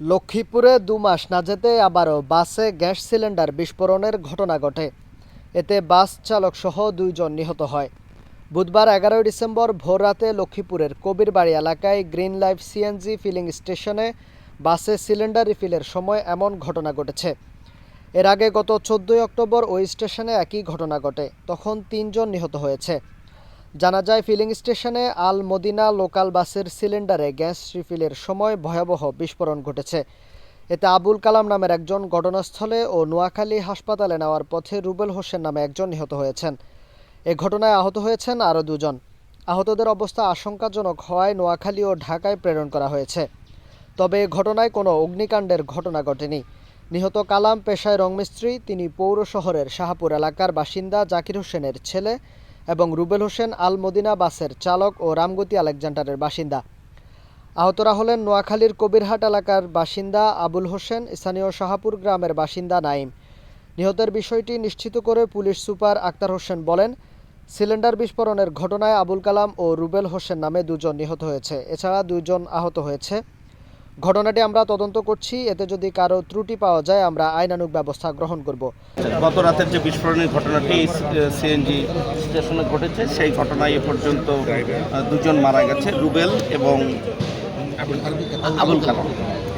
লক্ষ্মীপুরে দু মাস না যেতে আবারও বাসে গ্যাস সিলিন্ডার বিস্ফোরণের ঘটনা ঘটে। এতে বাস চালক সহ দুইজন নিহত হয়। বুধবার এগারোই ডিসেম্বর ভোররাতে লক্ষ্মীপুরের কবিরবাড়ি এলাকায় গ্রিন লাইফ সিএনজি ফিলিং স্টেশনে বাসে সিলিন্ডার রিফিলের সময় এমন ঘটনা ঘটেছে। এর আগে গত চোদ্দই অক্টোবর ওই স্টেশনে একই ঘটনা ঘটে। তখন তিনজন নিহত হয়েছে। জানা যায় ফিলিং স্টেশনে আল মদিনা লোকাল বাসের সিলিন্ডারে গ্যাস রিফিলের সময় ভয়াবহ বিস্ফোরণ ঘটেছে। এতে আবুল কালাম নামের একজন ঘটনাস্থলে ও নোয়াখালী হাসপাতালে নেওয়ার পথে রুবেল হোসেন নামে একজন নিহত হয়েছেন। এ ঘটনায় আহত হয়েছেন আরও দুজন। আহতদের অবস্থা আশঙ্কাজনক হওয়ায় নোয়াখালী ও ঢাকায় প্রেরণ করা হয়েছে। তবে এ ঘটনায় কোনো অগ্নিকাণ্ডের ঘটনা ঘটেনি। নিহত কালাম পেশায় রংমিস্ত্রি, তিনি পৌর শহরের শাহপুর এলাকার বাসিন্দা জাকির হোসেনের ছেলে এবং রুবেল হোসেন আল মদিনা বাসের চালক ও রামগতি আলেকজান্ডারের বাসিন্দা। আহতরা হলেন নোয়াখালীর কবিরহাট এলাকার বাসিন্দা আবুল হোসেন, স্থানীয় শাহাপুর গ্রামের বাসিন্দা নাইম নিহতের বিষয়টি নিশ্চিত করে পুলিশ সুপার আক্তার হোসেন বলেন, সিলিন্ডার বিস্ফোরণের ঘটনায় আবুল কালাম ও রুবেল হোসেন নামে দুজন নিহত হয়েছে। এছাড়া দুইজন আহত হয়েছে। ঘটনাটি আমরা তদন্ত করছি। এতে যদি কারও ত্রুটি পাওয়া যায় আমরা আইনানুগ ব্যবস্থা গ্রহণ করব। গত রাতের যে বিস্ফোরণের ঘটনাটি সিএনজি স্টেশনে ঘটেছে সেই ঘটনায় এ পর্যন্ত দুজন মারা গেছে রুবেল এবং আবুল কালাম।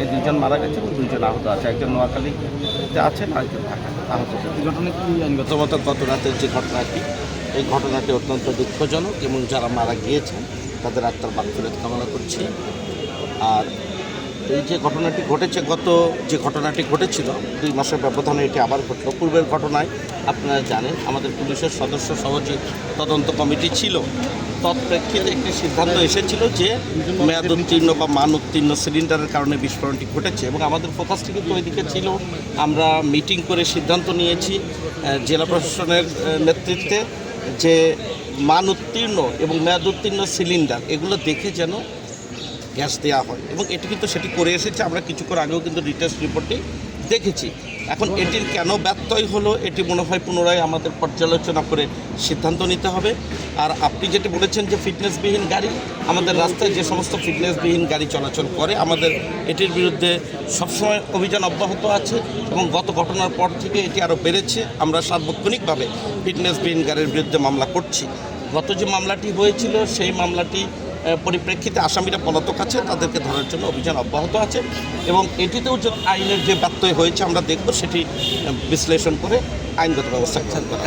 এই দুজন মারা গেছে এবং দুইজন আহত আছে। একজন নোয়াখালীতে আছেন আরেকজন ঢাকা আহত এই ঘটনা কি আইনগত? গত রাতের যে ঘটনাটি এই ঘটনাটি অত্যন্ত দুঃখজনক। এবং যারা মারা গিয়েছেন তাদের আত্মার বাকফিরত কামনা করছি। আর এই যে ঘটনাটি ঘটেছে, গত যে ঘটনাটি ঘটেছিল, দুই মাসের ব্যবধানে এটি আবার ঘটল। পূর্বের ঘটনায় আপনারা জানেন, আমাদের পুলিশের সদস্য সহ যে তদন্ত কমিটি ছিল। তৎপ্রেক্ষিতে একটি সিদ্ধান্ত এসেছিল যে মেয়াদ উত্তীর্ণ বা মান উত্তীর্ণ সিলিন্ডারের কারণে বিস্ফোরণটি ঘটেছে এবং আমাদের ফোকাসটি কিন্তু ওইদিকে ছিল। আমরা মিটিং করে সিদ্ধান্ত নিয়েছি জেলা প্রশাসনের নেতৃত্বে যে মান উত্তীর্ণ এবং মেয়াদ উত্তীর্ণ সিলিন্ডার, এগুলো দেখে যেন গ্যাস দেওয়া হয় এবং এটি কিন্তু সেটি করে এসেছে। আমরা কিছুক্ষণ আগেও কিন্তু ডিটেলস রিপোর্টটি দেখেছি। এখন এটির কেন ব্যত্যয় হলো, এটি মনে হয় পুনরায় আমাদের পর্যালোচনা করে সিদ্ধান্ত নিতে হবে। আর আপনি যেটি বলেছেন যে ফিটনেসবিহীন গাড়ি, আমাদের রাস্তায় যে সমস্ত ফিটনেসবিহীন গাড়ি চলাচল করে, আমাদের এটির বিরুদ্ধে সবসময় অভিযান অব্যাহত আছে এবং গত ঘটনার পর থেকে এটি আরও বেড়েছে। আমরা সার্বক্ষণিকভাবে ফিটনেসবিহীন গাড়ির বিরুদ্ধে মামলা করছি। গত যে মামলাটি হয়েছিল, সেই মামলাটি পরিপ্রেক্ষিতে আসামিরা পলাতক আছে, তাদেরকে ধরার জন্য অভিযান অব্যাহত আছে এবং এটিতেও যে আইনের যে ব্যত্যয় হয়েছে আমরা দেখব, সেটি বিশ্লেষণ করে আইনগত ব্যবস্থা গ্রহণ করা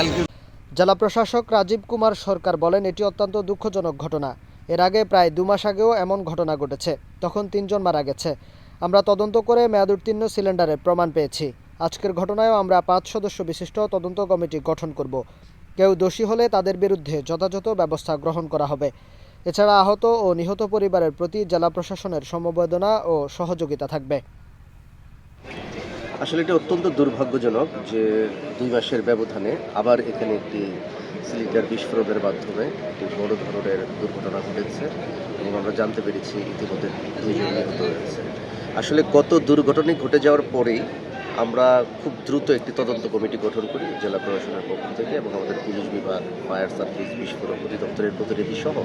জেলা প্রশাসক রাজীব কুমার সরকার বলেন, এটি অত্যন্ত দুঃখজনক ঘটনা। এর আগে প্রায় দু মাস আগেও এমন ঘটনা ঘটেছে। তখন তিনজন মারা গেছে। আমরা তদন্ত করে মেয়াদ উত্তীর্ণ সিলিন্ডারের প্রমাণ পেয়েছি। আজকের ঘটনায়ও আমরা পাঁচ সদস্য বিশিষ্ট তদন্ত কমিটি গঠন করব। কেউ দোষী হলে তাদের বিরুদ্ধে যথাযথ ব্যবস্থা গ্রহণ করা হবে। এছাড়া আহত ও নিহত পরিবারের প্রতি জেলা প্রশাসনের সমবেদনা ও সহযোগিতা থাকবে। আসলে এটা অত্যন্ত দুর্ভাগ্যজনক যে দুই মাসের ব্যবধানে আবার এখানে একটি সিলিন্ডার বিস্ফোরণের মাধ্যমে একটি বড় ধরনের দুর্ঘটনা ঘটেছে এবং আমরা জানতে পেরেছি ইতিমধ্যে দুইজন নিহত হয়েছে। আসলে কত দুর্ঘটনায় ঘটে যাওয়ার পরেই আমরা খুব দ্রুত একটি তদন্ত কমিটি গঠন করি জেলা প্রশাসনের পক্ষ থেকে এবং আমাদের পুলিশ বিভাগ, ফায়ার সার্ভিস বিস্ফোরক অধিদপ্তরের প্রতিনিধি সহ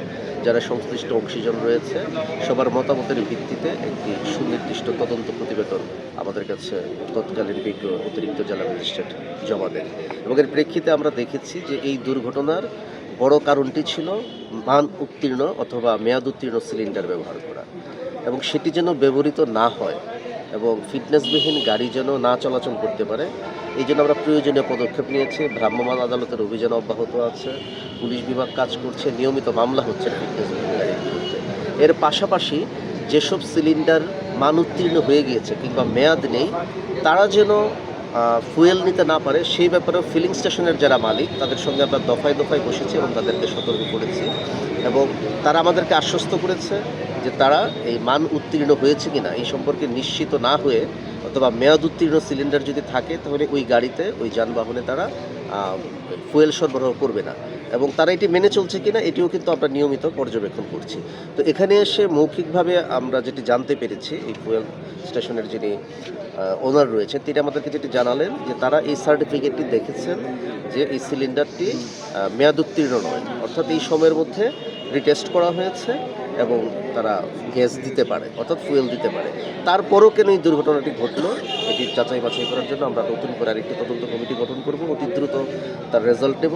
যারা সংশ্লিষ্ট অংশীজন রয়েছে, সবার মতামতের ভিত্তিতে একটি সুনির্দিষ্ট তদন্ত প্রতিবেদন আমাদের কাছে তৎকালীন বিজ্ঞ অতিরিক্ত জেলা ম্যাজিস্ট্রেট জমা দেন। এবং এর প্রেক্ষিতে আমরা দেখেছি যে এই দুর্ঘটনার বড় কারণটি ছিল মান উত্তীর্ণ অথবা মেয়াদ উত্তীর্ণ সিলিন্ডার ব্যবহার করা এবং সেটি যেন ব্যবহৃত না হয়। এবং ফিটনেসবিহীন গাড়ি যেন না চলাচল করতে পারে। এই জন্য আমরা প্রয়োজনীয় পদক্ষেপ নিয়েছি। ভ্রাম্যমাণ আদালতের অভিযান অব্যাহত আছে। পুলিশ বিভাগ কাজ করছে। নিয়মিত মামলা হচ্ছে ফিটনেসবিহীন গাড়ির বিরুদ্ধে। এর পাশাপাশি যেসব সিলিন্ডার মান উত্তীর্ণ হয়ে গিয়েছে কিংবা মেয়াদ নেই, তারা যেন ফুয়েল নিতে না পারে, সেই ব্যাপারে ফিলিং স্টেশনের যারা মালিক, তাদের সঙ্গে আমরা দফায় দফায় বসেছি এবং তাদেরকে সতর্ক করেছি। এবং তারা আমাদেরকে আশ্বস্ত করেছে। যে তারা এই মান উত্তীর্ণ হয়েছে কিনা এই সম্পর্কে নিশ্চিত না হয়ে অথবা মেয়াদ উত্তীর্ণ সিলিন্ডার যদি থাকে, তাহলে ওই গাড়িতে, ওই যানবাহনে তারা ফুয়েল সরবরাহ করবে না। এবং তারা এটি মেনে চলছে কিনা, এটিও কিন্তু আমরা নিয়মিত পর্যবেক্ষণ করছি। তো এখানে এসে মৌখিকভাবে আমরা যেটি জানতে পেরেছি, এই ফুয়েল স্টেশনের যিনি ওনার রয়েছেন, তিনি আমাদেরকে যেটি জানালেন যে তারা এই সার্টিফিকেটটি দেখেছেন যে এই সিলিন্ডারটি মেয়াদ উত্তীর্ণ নয়। অর্থাৎ এই সময়ের মধ্যে রিটেস্ট করা হয়েছে। এবং তারা গ্যাস দিতে পারে, অর্থাৎ ফুয়েল দিতে পারে। তারপরও কেন এই দুর্ঘটনাটি ঘটলো, এটি যাচাই বাছাই করার জন্য আমরা নতুন করে আরেকটি তদন্ত কমিটি গঠন করব। অতি দ্রুত তার রেজাল্ট নেব।